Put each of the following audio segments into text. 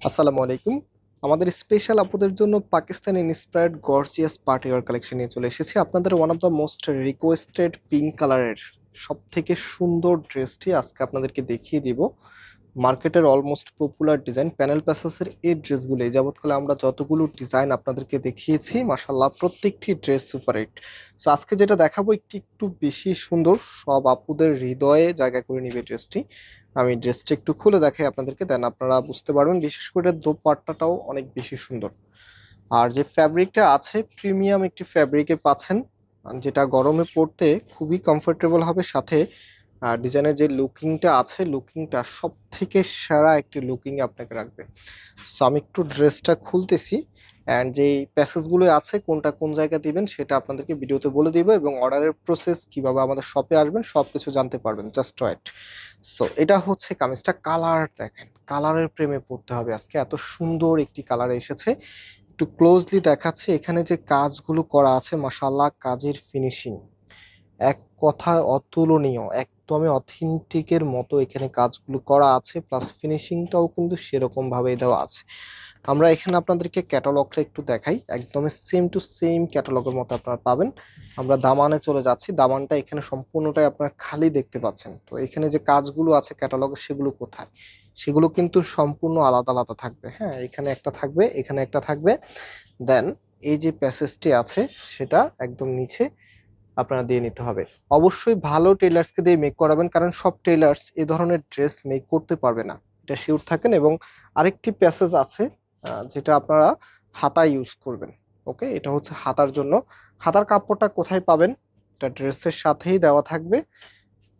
আসসালামু আলাইকুম। আমাদের স্পেশাল আপুদের জন্য Pakistan inspired gorgeous partywear collection নিয়ে চলে এসেছি। আপনাদের one of the most requested pink কালারের সব থেকে সুন্দর ড্রেসটি আজকে আপনাদেরকে দেখিয়ে দিব। মার্কেটের অলমোস্ট পপুলার ডিজাইন প্যানেল প্যাসেসের এই ড্রেসগুলো এই যাবৎকালে আমরা যতগুলো ডিজাইন আপনাদেরকে দেখিয়েছি মাসাল্লাহ প্রত্যেকটি ড্রেস সুপার হিট সো আজকে যেটা দেখাবো একটু একটু বেশি সুন্দর, সব আপুদের হৃদয়ে জায়গা করে নিবে ড্রেসটি আমি ড্রেসটা একটু খুলে দেখাই আপনাদেরকে দেন আপনারা বুঝতে পারবেন, বিশেষ করে দোপাট্টাটাও অনেক বেশি সুন্দর। আর যে ফ্যাব্রিকটা আছে প্রিমিয়াম একটি ফ্যাব্রিকে পাচ্ছেন, যেটা গরমে পরতে খুবই কমফোর্টেবল হবে। সাথে আর ডিজাইনের যে লুকিংটা আছে লুকিংটা সব থেকে সেরা একটি লুকিং আপনাকে রাখবে। সো আমি একটু ড্রেসটা খুলতেছি অ্যান্ড যেই প্যাসেজগুলো আছে, কোনটা কোন জায়গায় দিবেন সেটা আপনাদেরকে ভিডিওতে বলে দিব এবং অর্ডারের প্রসেস কীভাবে আমাদের শপে আসবেন সব কিছু জানতে পারবেন জাস্ট ওয়েট সো এটা হচ্ছে কামিজটা কালার দেখেন কালারের প্রেমে পড়তে হবে আজকে, এত সুন্দর একটি কালার এসেছে। একটু ক্লোজলি দেখাচ্ছে, এখানে যে কাজগুলো করা আছে মাসাল্লাহ কাজের ফিনিশিং এক কথায় অতুলনীয়, একদমই অথেন্টিকের মতো এখানে কাজগুলো করা আছে প্লাস ফিনিশিংটাও কিন্তু সেরকম ভাবেই দেওয়া আছে। আমরা এখানে আপনাদেরকে ক্যাটালগটা একটু দেখাই, একদমই সেম টু সেম ক্যাটালগের মতো আপনারা পাবেন। আমরা দামানে চলে যাচ্ছি, দামানটা এখানে সম্পূর্ণটাই আপনারা খালি দেখতে পাচ্ছেন। তো এখানে যে কাজগুলো আছে ক্যাটালগে সেগুলো কোথায়? সেগুলো কিন্তু সম্পূর্ণ আলাদা আলাদা থাকবে হ্যাঁ? এখানে একটা থাকবে, এখানে একটা থাকবে। দেন এই যে প্যাসেজটি আছে, সেটা একদম নিচে। আপনারা দিয়ে নিতে হবে। অবশ্যই ভালো টেলার্সকে দিয়ে মেক করাবেন, কারণ সব টেলার্স এ ধরনের ড্রেস মেক করতে পারবে না। এটা শিওর থাকেন এবং আরেকটি প্যাসেজ আছে যেটা আপনারা হাতা ইউজ করবেন ওকে এটা হচ্ছে হাতার জন্য। হাতার কাপড়টা কোথায় পাবেন? এটা ড্রেসের সাথেই দেওয়া থাকবে।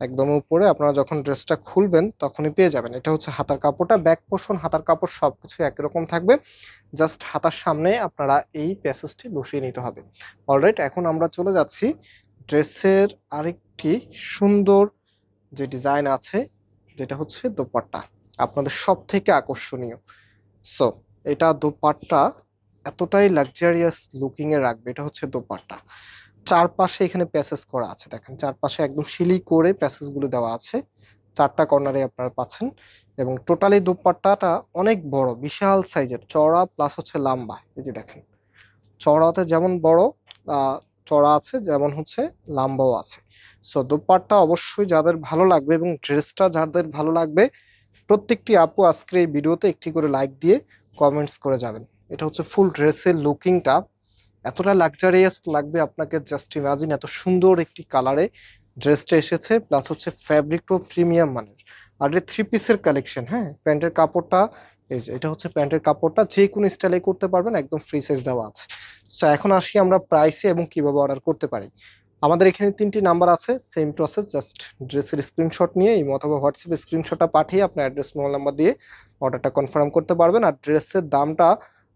একদম উপরে আপনারা যখন ড্রেসটা খুলবেন, তখনই পেয়ে যাবেন। এটা হচ্ছে হাতার কাপড়টা ব্যাক পোর্শন হাতার কাপড় সবকিছু একই রকম থাকবে। জাস্ট হাতার সামনে আপনারা এই প্যাসেজটি বসিয়ে নিতে হবে। অলরাইট এখন আমরা চলে যাচ্ছি ড্রেসের আরেকটি সুন্দর যে ডিজাইন আছে, যেটা হচ্ছে দোপাট্টা। আপনাদের সব থেকে আকর্ষণীয়। সো এটা দোপাট্টা এতটাই লাক্সারিয়াস লুকিং এ রাখবে, এটা হচ্ছে দোপাট্টা। চারপাশে এখানে প্যাসেজ করা আছে, দেখেন। চারপাশে একদম শিলি করে প্যাসেজগুলো দেওয়া আছে। চারটা কর্নারে আপনারা পাচ্ছেন। এবং টোটালি দোপাট্টাটা অনেক বড়, বিশাল সাইজের চড়া প্লাস হচ্ছে লম্বা, এই যে দেখেন। চওড়াতে যেমন বড় চড়া আছে, যেমন হচ্ছে লাম্বাও আছে। সো দোপাট্টা অবশ্যই যাদের ভালো লাগবে এবং ড্রেসটা যাদের ভালো লাগবে, প্রত্যেকটি আপু আজকের এই ভিডিওতে একটি করে লাইক দিয়ে কমেন্টস করে যাবেন। এটা হচ্ছে ফুল ড্রেসের লুকিংটা এতটা লাক্সারিয়াস লাগবে আপনাকে জাস্ট ইমাজিন এত সুন্দর একটি কালারে ড্রেসটা এসেছে প্লাস হচ্ছে ফ্যাব্রিকটাও প্রিমিয়াম মানের। আর এটা থ্রি পিসের কালেকশন হ্যাঁ? প্যান্টের কাপড়টা, এই যে, এটা হচ্ছে প্যান্টের কাপড়টা, যে কোনো স্টাইলে করতে পারবেন, একদম ফ্রি সাইজ দেওয়া আছে। সো এখন আসি আমরা প্রাইসে এবং কীভাবে অর্ডার করতে পারি। আমাদের এখানে তিনটি নাম্বার আছে সেম প্রসেস জাস্ট ড্রেসের স্ক্রিনশট নিয়ে, এই অথবা হোয়াটসঅ্যাপে স্ক্রিনশটটা পাঠিয়ে আপনার অ্যাড্রেস মোবাইল নাম্বার দিয়ে অর্ডারটা কনফার্ম করতে পারবেন। আর ড্রেসের দামটা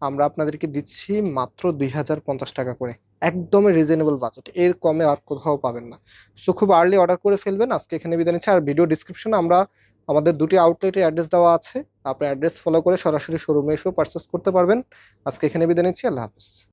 আমরা আপনাদেরকে দিচ্ছি মাত্র দুই হাজার পঞ্চাশ টাকা করে। একদমই রিজনেবল বাজেট এর কমে আর কোথাও পাবেন না। সো খুব আর্লি অর্ডার করে ফেলবেন। আজকে এখানে বিদায় নিচ্ছি। আর ভিডিও ডিসক্রিপশনে আমরা আমাদের দুটি আউটলেটের অ্যাড্রেস দেওয়া আছে। আপনি অ্যাড্রেস ফলো করে সরাসরি শোরুমে এসেও পারচেস করতে পারবেন। আজকে এখানে বিদায় নিচ্ছি, আল্লাহ হাফিজ।